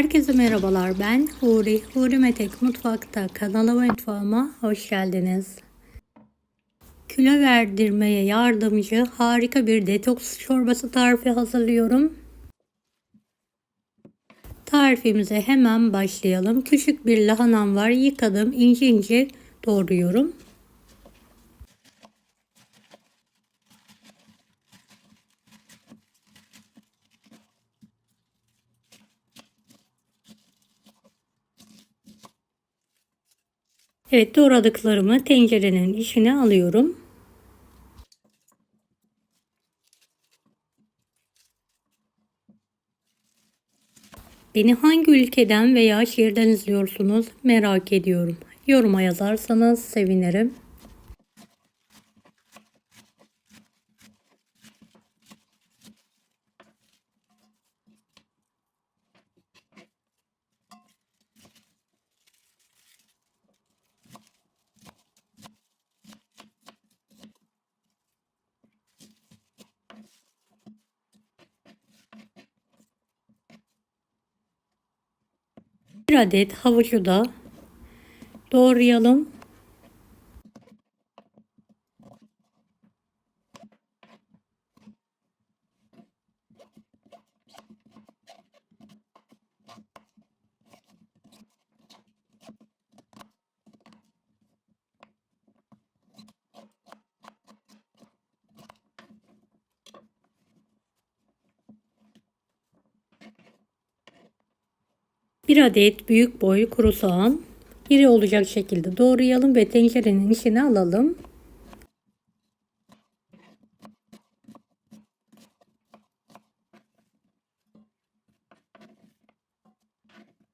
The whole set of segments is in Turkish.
Herkese merhabalar. Ben Huri. Huri Metek Mutfak'ta kanalıma mutfağıma hoş geldiniz. Kilo verdirmeye yardımcı harika bir detoks çorbası tarifi hazırlıyorum. Tarifimize hemen başlayalım. Küçük bir lahanam var. Yıkadım. ince ince doğruyorum. Evet doğradıklarımı tencerenin içine alıyorum. Beni hangi ülkeden veya şehirden izliyorsunuz merak ediyorum. Yoruma yazarsanız sevinirim. Bir adet havucu da doğrayalım. Bir adet büyük boy kuru soğan iri olacak şekilde doğrayalım ve tencerenin içine alalım.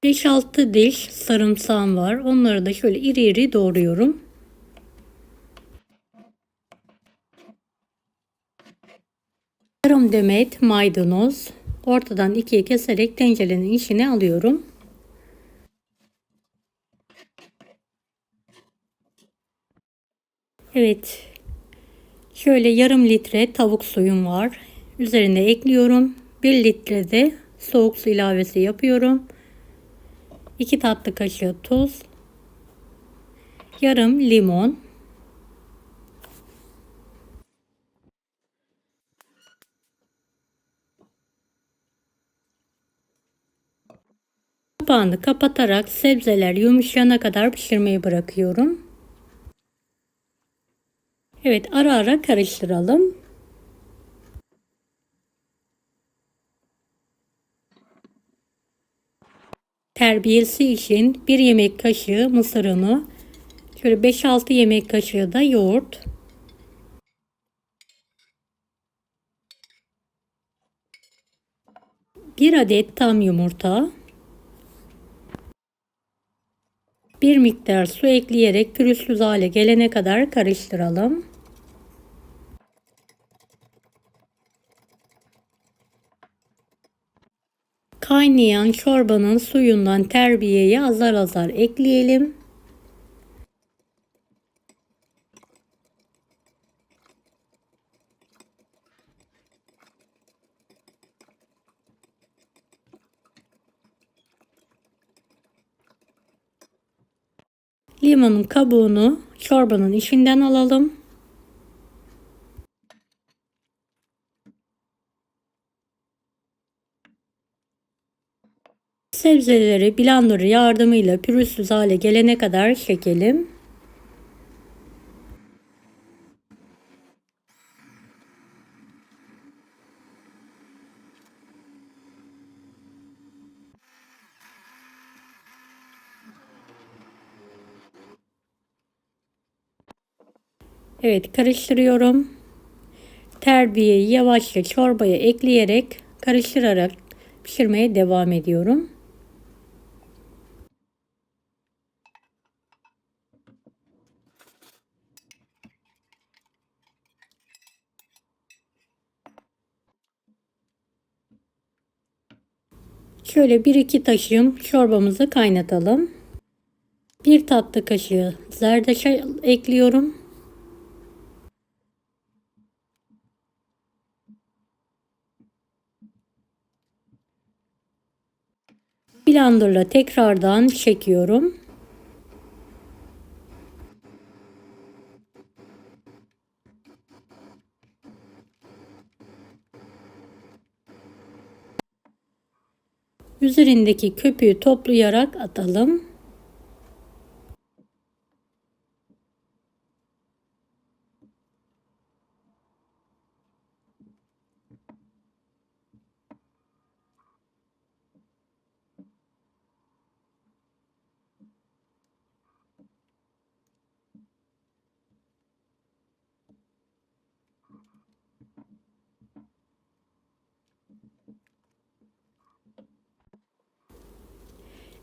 Beş altı diş sarımsağım var. Onları da şöyle iri iri doğruyorum. Yarım demet maydanoz ortadan ikiye keserek tencerenin içine alıyorum. Evet. Şöyle yarım litre tavuk suyum var. Üzerine ekliyorum. 1 litre de soğuk su ilavesi yapıyorum. 2 tatlı kaşığı tuz. Yarım limon. Kapağını kapatarak sebzeler yumuşayana kadar pişirmeyi bırakıyorum. Evet ara ara karıştıralım. Terbiyesi için 1 yemek kaşığı mısır unu, şöyle 5-6 yemek kaşığı da yoğurt. Bir adet tam yumurta. Bir miktar su ekleyerek pürüzsüz hale gelene kadar karıştıralım. Kaynayan çorbanın suyundan terbiyeyi azar azar ekleyelim. Limonun kabuğunu çorbanın içinden alalım. Sebzeleri blender yardımıyla pürüzsüz hale gelene kadar çekelim. Evet karıştırıyorum. Terbiyeyi yavaşça çorbaya ekleyerek karıştırarak pişirmeye devam ediyorum. Şöyle bir iki taşım çorbamızı kaynatalım. Bir tatlı kaşığı zerdeçal ekliyorum. Blenderla tekrardan çekiyorum. Üzerindeki köpüğü toplayarak atalım.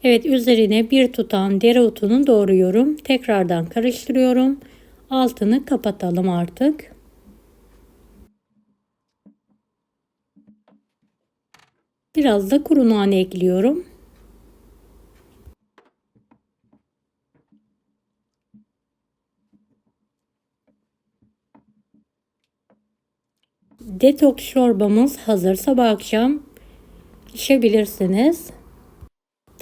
Evet üzerine bir tutam dereotunu doğruyorum. Tekrardan karıştırıyorum. Altını kapatalım artık. Biraz da kuru nane ekliyorum. Detoks çorbamız hazır. Sabah akşam içebilirsiniz.